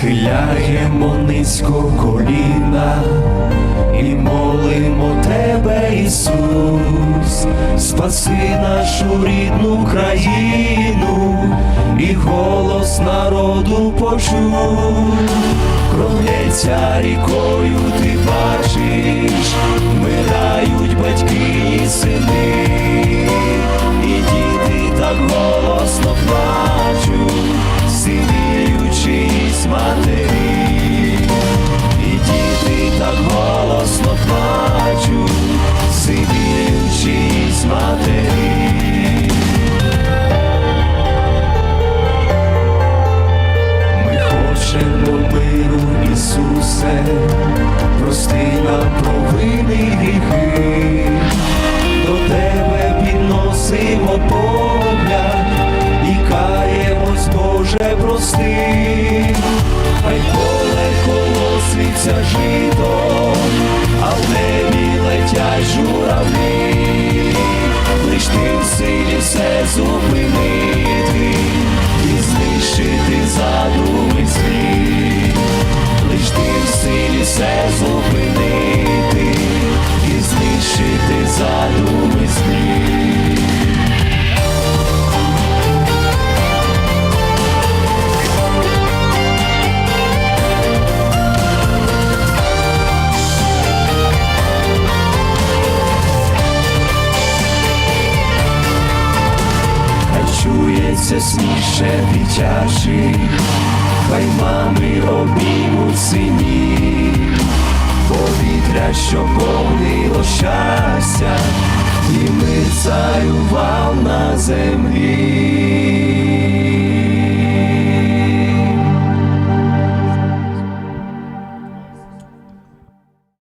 схиляємо низько коліна і молимо тебе, Ісус, спаси нашу рідну країну і голос народу почув, кров'ється рікою, ти бачиш, Ісусе, прости нам провини гріхи, до Тебе підносимо погляд і каємось, Боже, прости, хай поле колоситься жито, а в небі летять журавлі, лиш ти в силі все зупинити все зупинити і знищити задуми. Хай чується сміше дитячий, хай мами обіймуть щастя, і ми царював на землі.